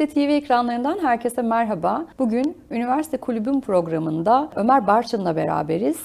Üniversite TV ekranlarından herkese merhaba. Bugün Üniversite Kulübüm programında Ömer Barçın'la beraberiz.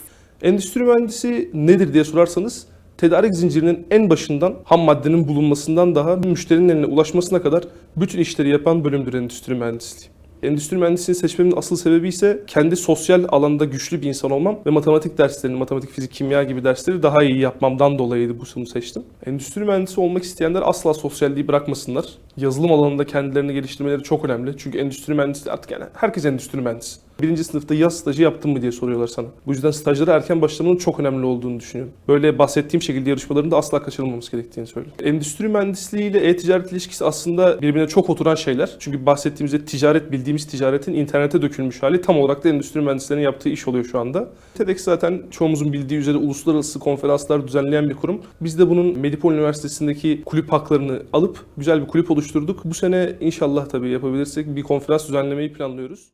Endüstri mühendisi nedir diye sorarsanız tedarik zincirinin en başından ham maddenin bulunmasından daha müşterinin eline ulaşmasına kadar bütün işleri yapan bölümdür endüstri mühendisliği. Endüstri mühendisliğini seçmemin asıl sebebi ise kendi sosyal alanda güçlü bir insan olmam ve matematik derslerini, matematik, fizik, kimya gibi dersleri daha iyi yapmamdan dolayıydı bu sunu seçtim. Endüstri mühendisi olmak isteyenler asla sosyalliği bırakmasınlar. Yazılım alanında kendilerini geliştirmeleri çok önemli. Çünkü endüstri mühendisliği artık yani herkes endüstri mühendisi. Birinci sınıfta yaz stajı yaptın mı diye soruyorlar sana. Bu yüzden stajlara erken başlamanın çok önemli olduğunu düşünüyorum. Böyle bahsettiğim şekilde yarışmaların da asla kaçırılmaması gerektiğini söylüyorum. Endüstri mühendisliği ile e-ticaret ilişkisi aslında birbirine çok oturan şeyler. Çünkü bahsettiğimizde ticaret bildiğimiz ticaretin internete dökülmüş hali tam olarak da endüstri mühendislerinin yaptığı iş oluyor şu anda. TEDx zaten çoğumuzun bildiği üzere uluslararası konferanslar düzenleyen bir kurum. Biz de bunun Medipol Üniversitesi'ndeki kulüp haklarını alıp güzel bir kulüp oluşturduk. Bu sene inşallah tabii yapabilirsek bir konferans düzenlemeyi planlıyoruz.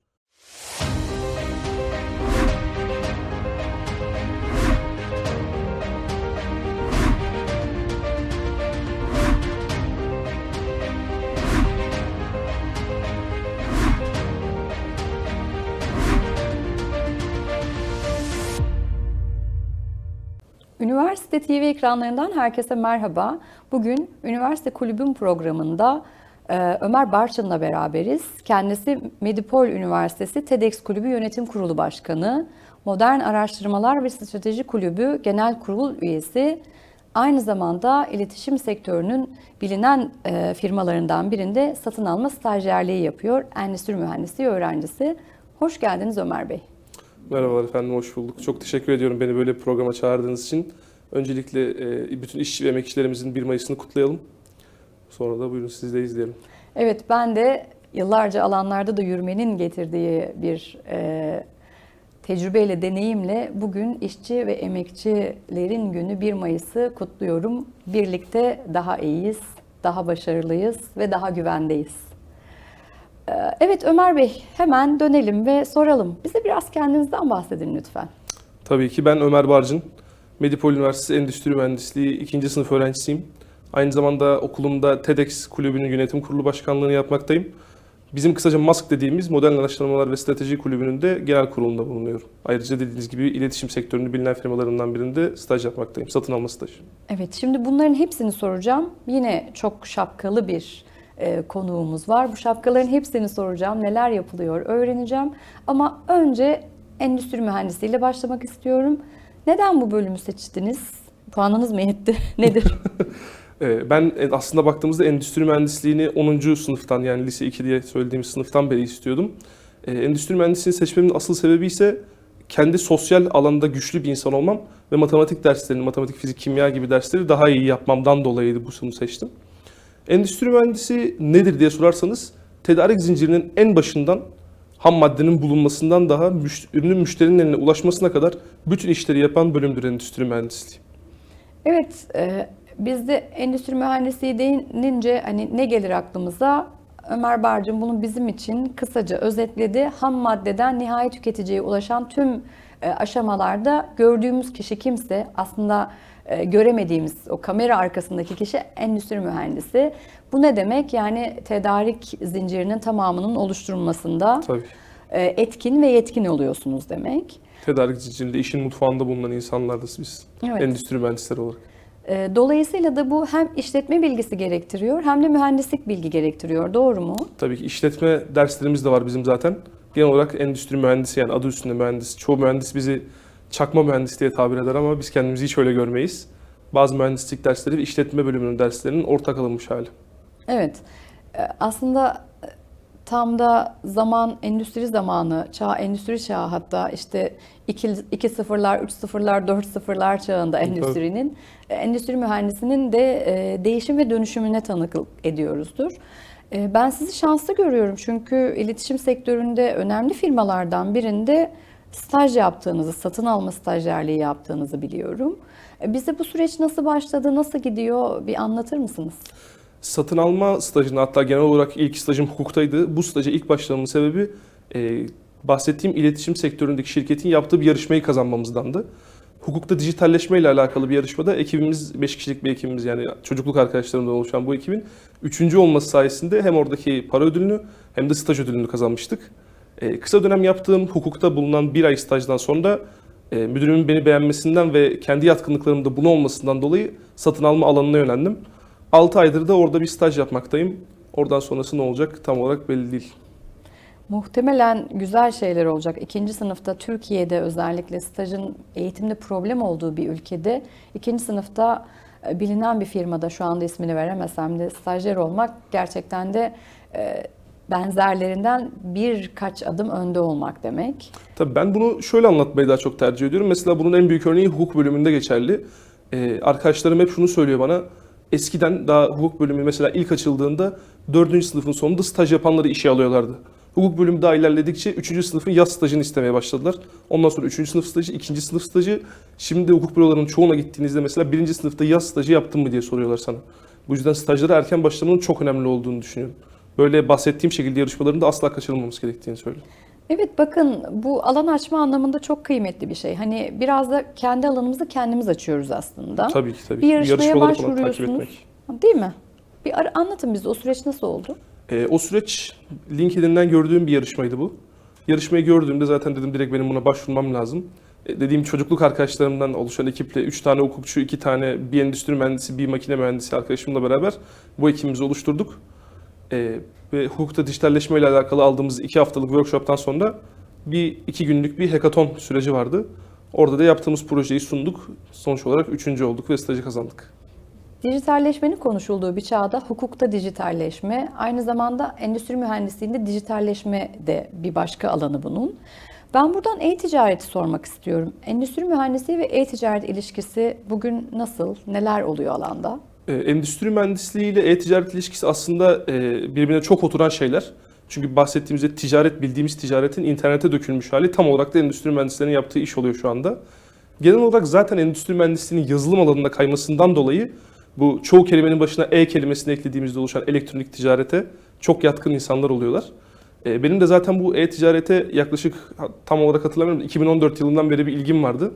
Üniversite TV ekranlarından herkese merhaba. Bugün Üniversite Kulübüm programında e, Ömer Barçın'la beraberiz. Kendisi Medipol Üniversitesi TEDx Kulübü Yönetim Kurulu Başkanı, Modern Araştırmalar ve Strateji Kulübü Genel Kurul Üyesi, aynı zamanda iletişim sektörünün bilinen e, firmalarından birinde satın alma stajyerliği yapıyor. Endüstri mühendisliği öğrencisi. Hoş geldiniz Ömer Bey. Merhabalar efendim, hoş bulduk. Çok teşekkür ediyorum beni böyle bir programa çağırdığınız için. Öncelikle e, bütün işçi ve emekçilerimizin 1 Mayıs'ını kutlayalım. Sonra da buyurun siz de izleyelim. Evet ben de yıllarca alanlarda da yürümenin getirdiği bir e, tecrübeyle, deneyimle bugün işçi ve emekçilerin günü 1 Mayıs'ı kutluyorum. Birlikte daha iyiyiz, daha başarılıyız ve daha güvendeyiz. E, evet Ömer Bey hemen dönelim ve soralım. Bize biraz kendinizden bahsedin lütfen. Tabii ki ben Ömer Barcın. Medipol Üniversitesi Endüstri Mühendisliği 2. sınıf öğrencisiyim. Aynı zamanda okulumda TEDx Kulübü'nün yönetim kurulu başkanlığını yapmaktayım. Bizim kısaca MASK dediğimiz Modern Araştırmalar ve Strateji Kulübü'nün de genel kurulunda bulunuyorum. Ayrıca dediğiniz gibi iletişim sektörünün bilinen firmalarından birinde staj yapmaktayım. Satın alma stajı. Evet şimdi bunların hepsini soracağım. Yine çok şapkalı bir e, konuğumuz var. Bu şapkaların hepsini soracağım. Neler yapılıyor öğreneceğim. Ama önce endüstri mühendisliğiyle başlamak istiyorum. Neden bu bölümü seçtiniz? Puanınız mı yetti? Nedir? Ee, Ben e, aslında baktığımızda endüstri mühendisliğini 10. sınıftan yani lise 2 diye söylediğimiz sınıftan beri istiyordum. Endüstri mühendisliğini seçmemin asıl sebebi ise kendi sosyal alanda güçlü bir insan olmam ve matematik derslerini, matematik, fizik, kimya gibi dersleri daha iyi yapmamdan dolayıydı bu sunu seçtim. Endüstri mühendisi nedir diye sorarsanız tedarik zincirinin en başından ham maddenin bulunmasından daha ürünün müşterinin eline ulaşmasına kadar bütün işleri yapan bölümdür endüstri mühendisliği. evet, e, bizde endüstri mühendisliği denince hani ne gelir aklımıza? Ömer Barcın bunu bizim için kısaca özetledi. Ham maddeden nihai tüketiciye ulaşan tüm e, aşamalarda gördüğümüz kişi kimse aslında göremediğimiz o kamera arkasındaki kişi endüstri mühendisi. Bu ne demek? Yani tedarik zincirinin tamamının oluşturulmasında Tabii. e, etkin ve yetkin oluyorsunuz demek. Tedarik zincirinde işin mutfağında bulunan insanlarız biz. Evet. Endüstri mühendisleri olarak. E, Dolayısıyla da bu hem işletme bilgisi gerektiriyor hem de mühendislik bilgi gerektiriyor. Doğru mu? Tabii ki işletme derslerimiz de var bizim zaten. Genel olarak endüstri mühendisi yani adı üstünde mühendis. Çoğu mühendis bizi çakma mühendis diye tabir eder ama biz kendimizi hiç öyle görmeyiz. Bazı mühendislik dersleri ve işletme bölümünün derslerinin ortak alınmış hali. Evet. E, Aslında e, tam da zaman endüstri zamanı, çağ endüstri çağı hatta işte 2 iki sıfırlar, 3 sıfırlar, 4 sıfırlar çağında Tabii. endüstrinin e, endüstri mühendisinin de e, değişim ve dönüşümüne tanık ediyoruzdur. Ben sizi şanslı görüyorum çünkü iletişim sektöründe önemli firmalardan birinde staj yaptığınızı, satın alma stajyerliği yaptığınızı biliyorum. E, Bize bu süreç nasıl başladı, nasıl gidiyor bir anlatır mısınız? Satın alma stajını hatta genel olarak ilk stajım hukuktaydı. Bu staja ilk başlamamın sebebi e, bahsettiğim iletişim sektöründeki şirketin yaptığı bir yarışmayı kazanmamızdandı. hukukta dijitalleşme ile alakalı bir yarışmada ekibimiz 5 kişilik bir ekibimiz yani çocukluk arkadaşlarımdan oluşan bu ekibin 3. olması sayesinde hem oradaki para ödülünü hem de staj ödülünü kazanmıştık. Ee, kısa dönem yaptığım hukukta bulunan bir ay stajdan sonra e, müdürümün beni beğenmesinden ve kendi yatkınlıklarımda bunu olmasından dolayı satın alma alanına yönlendim. 6 aydır da orada bir staj yapmaktayım. Oradan sonrası ne olacak tam olarak belli değil. Muhtemelen güzel şeyler olacak. İkinci sınıfta Türkiye'de özellikle stajın eğitimde problem olduğu bir ülkede ikinci sınıfta e, bilinen bir firmada şu anda ismini veremesem de stajyer olmak gerçekten de e, benzerlerinden birkaç adım önde olmak demek. Tabii ben bunu şöyle anlatmayı daha çok tercih ediyorum. Mesela bunun en büyük örneği hukuk bölümünde geçerli. Ee, arkadaşlarım hep şunu söylüyor bana. Eskiden daha hukuk bölümü mesela ilk açıldığında 4. sınıfın sonunda staj yapanları işe alıyorlardı. Hukuk bölümü daha ilerledikçe 3. sınıfın yaz stajını istemeye başladılar. Ondan sonra 3. sınıf stajı, 2. sınıf stajı. Şimdi hukuk bürolarının çoğuna gittiğinizde mesela 1. sınıfta yaz stajı yaptın mı diye soruyorlar sana. Bu yüzden stajlara erken başlamanın çok önemli olduğunu düşünüyorum. Böyle bahsettiğim şekilde yarışmaların da asla kaçırılmaması gerektiğini söylüyorum. Evet bakın bu alan açma anlamında çok kıymetli bir şey. Hani biraz da kendi alanımızı kendimiz açıyoruz aslında. Tabii ki tabii. Bir yarışmaya Yarışmaları falan takip başvuruyorsunuz. etmek. Değil mi? Bir ara- anlatın bize o süreç nasıl oldu? Ee, o süreç LinkedIn'den gördüğüm bir yarışmaydı bu. Yarışmayı gördüğümde zaten dedim direkt benim buna başvurmam lazım. E, dediğim çocukluk arkadaşlarımdan oluşan ekiple 3 tane hukukçu, 2 tane bir endüstri mühendisi, bir makine mühendisi arkadaşımla beraber bu ekibimizi oluşturduk. E, ve hukukta dijitalleşme ile alakalı aldığımız 2 haftalık workshop'tan sonra bir iki günlük bir hackathon süreci vardı. Orada da yaptığımız projeyi sunduk. Sonuç olarak üçüncü olduk ve stajı kazandık. Dijitalleşmenin konuşulduğu bir çağda hukukta dijitalleşme, aynı zamanda endüstri mühendisliğinde dijitalleşme de bir başka alanı bunun. Ben buradan e-ticareti sormak istiyorum. Endüstri mühendisliği ve e-ticaret ilişkisi bugün nasıl, neler oluyor alanda? Ee, endüstri mühendisliği ile e-ticaret ilişkisi aslında e, birbirine çok oturan şeyler. Çünkü bahsettiğimizde ticaret, bildiğimiz ticaretin internete dökülmüş hali tam olarak da endüstri mühendislerinin yaptığı iş oluyor şu anda. Genel olarak zaten endüstri mühendisliğinin yazılım alanında kaymasından dolayı bu çoğu kelimenin başına e kelimesini eklediğimizde oluşan elektronik ticarete çok yatkın insanlar oluyorlar. E, benim de zaten bu e-ticarete yaklaşık tam olarak hatırlamıyorum 2014 yılından beri bir ilgim vardı.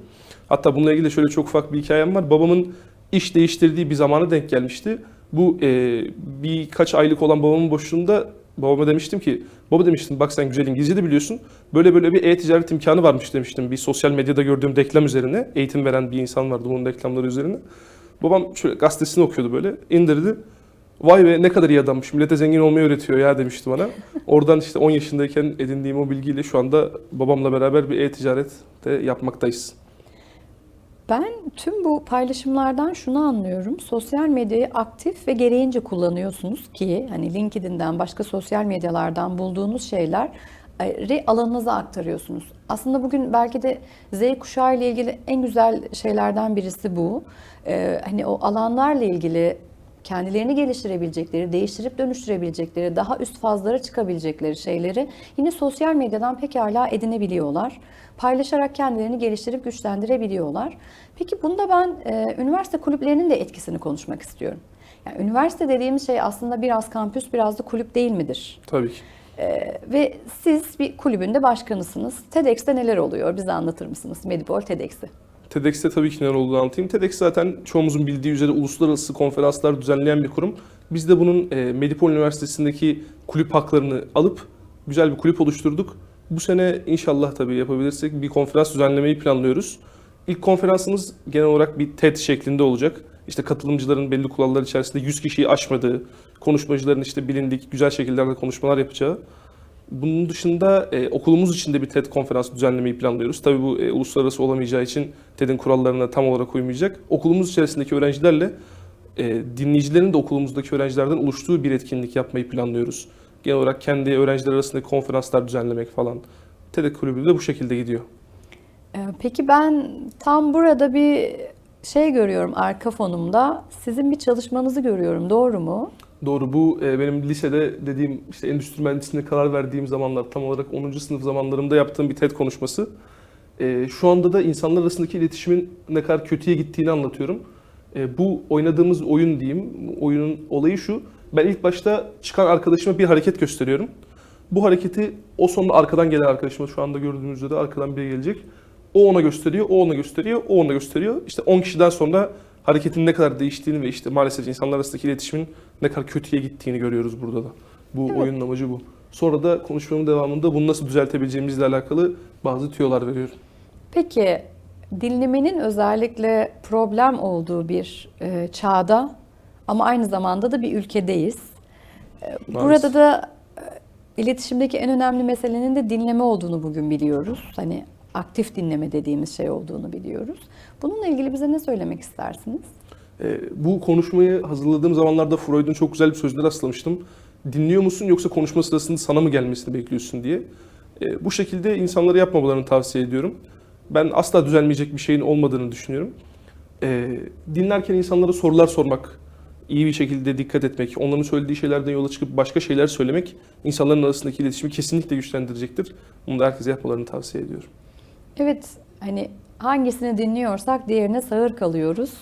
Hatta bununla ilgili de şöyle çok ufak bir hikayem var. Babamın iş değiştirdiği bir zamana denk gelmişti. Bu e, birkaç aylık olan babamın boşluğunda babama demiştim ki baba demiştim bak sen güzel İngilizce de biliyorsun. Böyle böyle bir e-ticaret imkanı varmış demiştim. Bir sosyal medyada gördüğüm reklam üzerine eğitim veren bir insan vardı bunun reklamları üzerine. Babam şöyle gazetesini okuyordu böyle indirdi. Vay be ne kadar iyi adammış. Millete zengin olmayı öğretiyor ya demişti bana. Oradan işte 10 yaşındayken edindiğim o bilgiyle şu anda babamla beraber bir e-ticaret de yapmaktayız. Ben tüm bu paylaşımlardan şunu anlıyorum. Sosyal medyayı aktif ve gereğince kullanıyorsunuz ki hani LinkedIn'den başka sosyal medyalardan bulduğunuz şeyler e, alanınıza aktarıyorsunuz. Aslında bugün belki de Z kuşağı ile ilgili en güzel şeylerden birisi bu. Ee, hani o alanlarla ilgili kendilerini geliştirebilecekleri, değiştirip dönüştürebilecekleri, daha üst fazlara çıkabilecekleri şeyleri yine sosyal medyadan pekala edinebiliyorlar. Paylaşarak kendilerini geliştirip güçlendirebiliyorlar. Peki bunda ben e, üniversite kulüplerinin de etkisini konuşmak istiyorum. Yani üniversite dediğimiz şey aslında biraz kampüs, biraz da kulüp değil midir? Tabii ki. Ee, ve siz bir kulübünde başkanısınız. TEDx'te neler oluyor? Bize anlatır mısınız? Medipol TEDx'i. TEDx'te tabii ki neler olduğunu anlatayım. TEDx zaten çoğumuzun bildiği üzere uluslararası konferanslar düzenleyen bir kurum. Biz de bunun e, Medipol Üniversitesi'ndeki kulüp haklarını alıp güzel bir kulüp oluşturduk. Bu sene inşallah tabii yapabilirsek bir konferans düzenlemeyi planlıyoruz. İlk konferansımız genel olarak bir TED şeklinde olacak. İşte katılımcıların belli kurallar içerisinde 100 kişiyi aşmadığı, konuşmacıların işte bilindik güzel şekillerde konuşmalar yapacağı. Bunun dışında e, okulumuz için de bir TED konferans düzenlemeyi planlıyoruz. Tabii bu e, uluslararası olamayacağı için TED'in kurallarına tam olarak uymayacak. Okulumuz içerisindeki öğrencilerle e, dinleyicilerin de okulumuzdaki öğrencilerden oluştuğu bir etkinlik yapmayı planlıyoruz. Genel olarak kendi öğrenciler arasındaki konferanslar düzenlemek falan. TED kulübü de bu şekilde gidiyor. Ee, Peki ben tam burada bir şey görüyorum arka fonumda. Sizin bir çalışmanızı görüyorum. Doğru mu? Doğru bu e, benim lisede dediğim işte endüstri mühendisliğine karar verdiğim zamanlar tam olarak 10. sınıf zamanlarımda yaptığım bir TED konuşması. E, şu anda da insanlar arasındaki iletişimin ne kadar kötüye gittiğini anlatıyorum. E, bu oynadığımız oyun diyeyim, oyunun olayı şu. Ben ilk başta çıkan arkadaşıma bir hareket gösteriyorum. Bu hareketi o sonunda arkadan gelen arkadaşıma şu anda gördüğünüz üzere arkadan biri gelecek. O ona gösteriyor, o ona gösteriyor, o ona gösteriyor. İşte 10 kişiden sonra hareketin ne kadar değiştiğini ve işte maalesef insanlar arasındaki iletişimin ne kadar kötüye gittiğini görüyoruz burada da. Bu Evet. oyunun amacı bu. Sonra da konuşmamın devamında bunu nasıl düzeltebileceğimizle alakalı bazı tüyolar veriyorum. Peki dinlemenin özellikle problem olduğu bir e, çağda ama aynı zamanda da bir ülkedeyiz. E, Burada da e, iletişimdeki en önemli meselenin de dinleme olduğunu bugün biliyoruz. Hani aktif dinleme dediğimiz şey olduğunu biliyoruz. Bununla ilgili bize ne söylemek istersiniz? Ee, bu konuşmayı hazırladığım zamanlarda Freud'un çok güzel bir sözüne rastlamıştım. Dinliyor musun yoksa konuşma sırasında sana mı gelmesini bekliyorsun diye. Ee, bu şekilde insanlara yapmamalarını tavsiye ediyorum. Ben asla düzelmeyecek bir şeyin olmadığını düşünüyorum. Ee, dinlerken insanlara sorular sormak, iyi bir şekilde dikkat etmek, onların söylediği şeylerden yola çıkıp başka şeyler söylemek insanların arasındaki iletişimi kesinlikle güçlendirecektir. Bunu da herkese yapmalarını tavsiye ediyorum. Evet, hani hangisini dinliyorsak diğerine sağır kalıyoruz.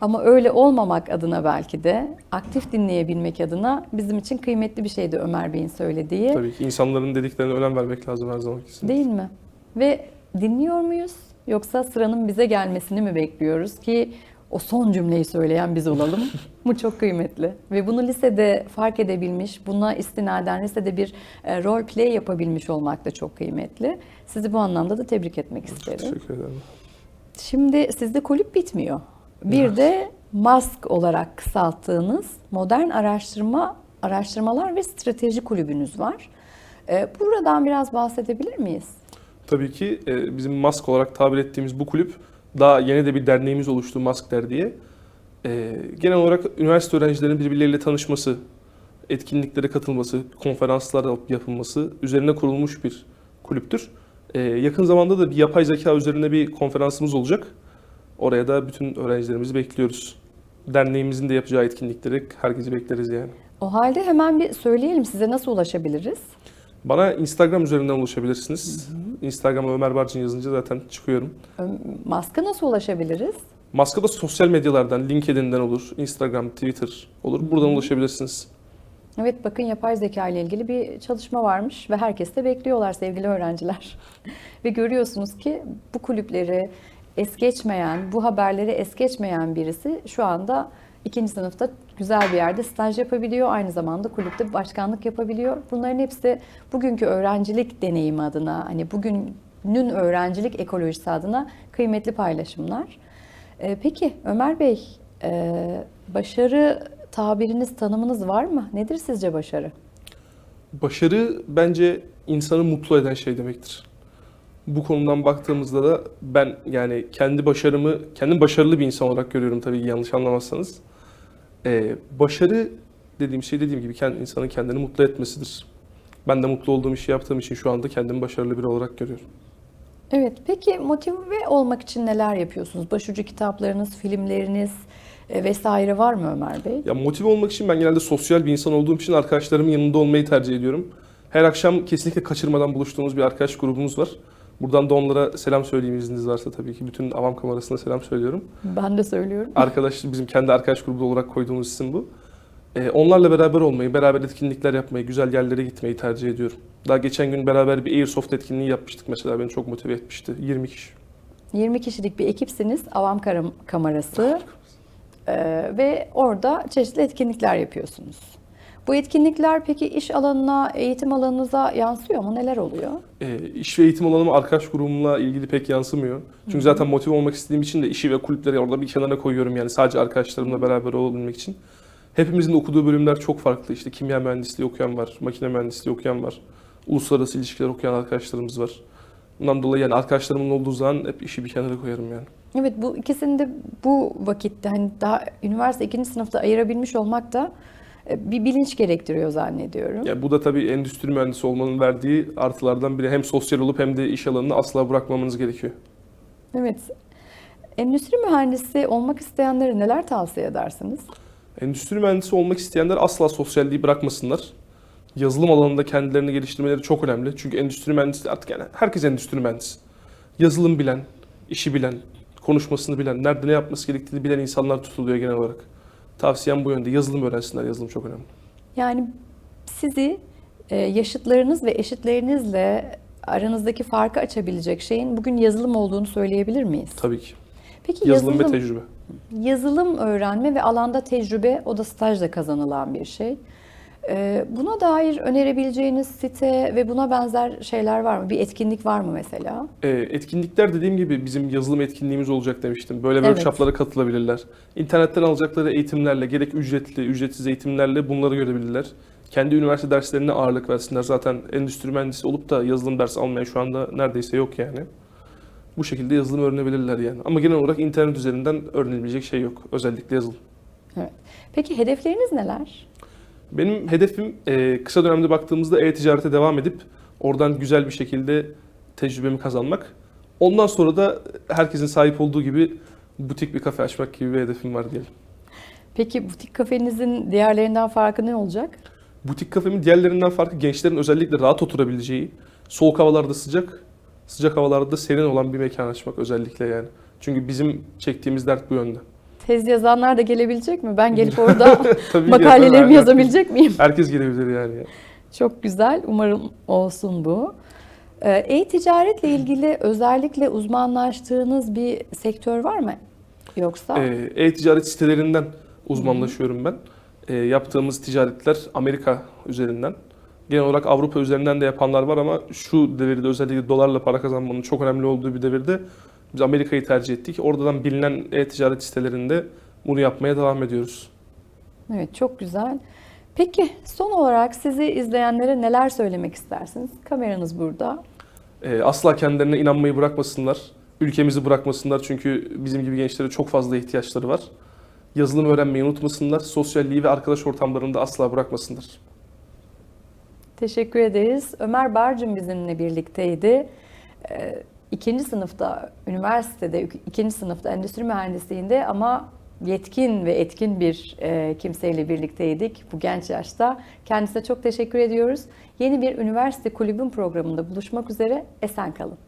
Ama öyle olmamak adına belki de aktif dinleyebilmek adına bizim için kıymetli bir şeydi Ömer Bey'in söylediği. Tabii ki insanların dediklerine önem vermek lazım her zaman kesinlikle. Değil mi? Ve dinliyor muyuz? Yoksa sıranın bize gelmesini mi bekliyoruz ki o son cümleyi söyleyen biz olalım? Bu çok kıymetli. Ve bunu lisede fark edebilmiş, buna istinaden lisede bir e, role play yapabilmiş olmak da çok kıymetli. Sizi bu anlamda da tebrik etmek isterim. Teşekkür ederim. Şimdi sizde kulüp bitmiyor. Bir de MASK olarak kısalttığınız Modern Araştırma Araştırmalar ve Strateji Kulübünüz var. Ee, Buradan biraz bahsedebilir miyiz? Tabii ki e, bizim MASK olarak tabir ettiğimiz bu kulüp daha yeni de bir derneğimiz oluştu MASK Derneği. E, genel olarak üniversite öğrencilerinin birbirleriyle tanışması, etkinliklere katılması, konferanslar yapılması üzerine kurulmuş bir kulüptür. E, yakın zamanda da bir yapay zeka üzerine bir konferansımız olacak. Oraya da bütün öğrencilerimizi bekliyoruz. Derneğimizin de yapacağı etkinlikleri herkesi bekleriz yani. O halde hemen bir söyleyelim size nasıl ulaşabiliriz? Bana Instagram üzerinden ulaşabilirsiniz. Instagram'a Ömer Barcın yazınca zaten çıkıyorum. Mask'a nasıl ulaşabiliriz? Maska da sosyal medyalardan, LinkedIn'den olur, Instagram, Twitter olur. Buradan ulaşabilirsiniz. Evet bakın yapay zeka ile ilgili bir çalışma varmış ve herkes de bekliyorlar sevgili öğrenciler. ve görüyorsunuz ki bu kulüpleri es geçmeyen, bu haberleri es geçmeyen birisi şu anda ikinci sınıfta güzel bir yerde staj yapabiliyor. Aynı zamanda kulüpte başkanlık yapabiliyor. Bunların hepsi bugünkü öğrencilik deneyimi adına, hani bugünün öğrencilik ekolojisi adına kıymetli paylaşımlar. Ee, Peki Ömer Bey, e, başarı tabiriniz, tanımınız var mı? Nedir sizce başarı? Başarı bence insanı mutlu eden şey demektir. Bu konudan baktığımızda da ben yani kendi başarımı, kendim başarılı bir insan olarak görüyorum tabii yanlış anlamazsanız. Ee, başarı dediğim şey dediğim gibi kendi, insanın kendini mutlu etmesidir. Ben de mutlu olduğum işi yaptığım için şu anda kendimi başarılı biri olarak görüyorum. Evet, peki motive olmak için neler yapıyorsunuz? Başucu kitaplarınız, filmleriniz e, vesaire var mı Ömer Bey? Ya motive olmak için ben genelde sosyal bir insan olduğum için arkadaşlarımın yanında olmayı tercih ediyorum. Her akşam kesinlikle kaçırmadan buluştuğumuz bir arkadaş grubumuz var. Buradan da onlara selam söyleyeyim izniniz varsa tabii ki. Bütün avam kamerasına selam söylüyorum. Ben de söylüyorum. Arkadaş, bizim kendi arkadaş grubu olarak koyduğumuz isim bu. Ee, onlarla beraber olmayı, beraber etkinlikler yapmayı, güzel yerlere gitmeyi tercih ediyorum. Daha geçen gün beraber bir Airsoft etkinliği yapmıştık mesela. Beni çok motive etmişti. 20 kişi. 20 kişilik bir ekipsiniz, Avam Karam- Kamerası E, ve orada çeşitli etkinlikler yapıyorsunuz. Bu etkinlikler peki iş alanına, eğitim alanınıza yansıyor mu? Neler oluyor? Ee, iş ve eğitim alanıma arkadaş grubumla ilgili pek yansımıyor. Çünkü zaten motive olmak istediğim için de işi ve kulüpleri orada bir kenara koyuyorum yani sadece arkadaşlarımla beraber olabilmek için. Hepimizin okuduğu bölümler çok farklı. İşte kimya mühendisliği okuyan var, makine mühendisliği okuyan var, uluslararası ilişkiler okuyan arkadaşlarımız var. Bundan dolayı yani arkadaşlarımın olduğu zaman hep işi bir kenara koyarım yani. Evet bu ikisini de bu vakitte hani daha üniversite ikinci sınıfta ayırabilmiş olmak da e, bir bilinç gerektiriyor zannediyorum. Yani bu da tabii endüstri mühendisi olmanın verdiği artılardan biri. Hem sosyal olup hem de iş alanını asla bırakmamanız gerekiyor. Evet. Endüstri mühendisi olmak isteyenlere neler tavsiye edersiniz? Endüstri mühendisi olmak isteyenler asla sosyalliği bırakmasınlar. Yazılım alanında kendilerini geliştirmeleri çok önemli. Çünkü endüstri mühendisi artık yani herkes endüstri mühendisi. Yazılım bilen, işi bilen, konuşmasını bilen, nerede ne yapması gerektiğini bilen insanlar tutuluyor genel olarak. Tavsiyem bu yönde. Yazılım öğrensinler. Yazılım çok önemli. Yani sizi e, yaşıtlarınız ve eşitlerinizle aranızdaki farkı açabilecek şeyin bugün yazılım olduğunu söyleyebilir miyiz? Tabii ki. Peki Yazılım, yazılım, ve tecrübe. yazılım öğrenme ve alanda tecrübe o da stajla kazanılan bir şey. Ee, Buna dair önerebileceğiniz site ve buna benzer şeyler var mı? Bir etkinlik var mı mesela? Ee, etkinlikler dediğim gibi bizim yazılım etkinliğimiz olacak demiştim. Böyle Evet. workshoplara katılabilirler. İnternetten alacakları eğitimlerle, gerek ücretli, ücretsiz eğitimlerle bunları görebilirler. Kendi üniversite derslerine ağırlık versinler. Zaten endüstri mühendisi olup da yazılım dersi almayan şu anda neredeyse yok yani. Bu şekilde yazılım öğrenebilirler yani. Ama genel olarak internet üzerinden öğrenebilecek şey yok. Özellikle yazılım. Evet. Peki hedefleriniz neler? Benim hedefim e, kısa dönemde baktığımızda e-ticarete devam edip oradan güzel bir şekilde tecrübemi kazanmak. Ondan sonra da herkesin sahip olduğu gibi butik bir kafe açmak gibi bir hedefim var diyelim. Peki butik kafenizin diğerlerinden farkı ne olacak? Butik kafemin diğerlerinden farkı gençlerin özellikle rahat oturabileceği, soğuk havalarda sıcak, sıcak havalarda serin olan bir mekan açmak özellikle yani. Çünkü bizim çektiğimiz dert bu yönde. Tez yazanlar da gelebilecek mi? Ben gelip orada Tabii makalelerimi yazabilecek miyim? Herkes gelebilir yani. Çok güzel. Umarım olsun bu. Ee, E-ticaretle ilgili özellikle uzmanlaştığınız bir sektör var mı? Yoksa? Ee, E-ticaret sitelerinden uzmanlaşıyorum ben. Ee, yaptığımız ticaretler Amerika üzerinden. Genel olarak Avrupa üzerinden de yapanlar var ama şu devirde özellikle dolarla para kazanmanın çok önemli olduğu bir devirde biz Amerika'yı tercih ettik. Oradan bilinen e-ticaret sitelerinde bunu yapmaya devam ediyoruz. Evet, çok güzel. Peki son olarak sizi izleyenlere neler söylemek istersiniz? Kameranız burada. Ee, asla kendilerine inanmayı bırakmasınlar. Ülkemizi bırakmasınlar çünkü bizim gibi gençlere çok fazla ihtiyaçları var. Yazılım öğrenmeyi unutmasınlar. Sosyalliği ve arkadaş ortamlarında asla bırakmasınlar. Teşekkür ederiz. Ömer Barcın bizimle birlikteydi. Ee, İkinci sınıfta, üniversitede, ikinci sınıfta endüstri mühendisliğinde ama yetkin ve etkin bir e, kimseyle birlikteydik bu genç yaşta. Kendisine çok teşekkür ediyoruz. Yeni bir üniversite kulübün programında buluşmak üzere. Esen kalın.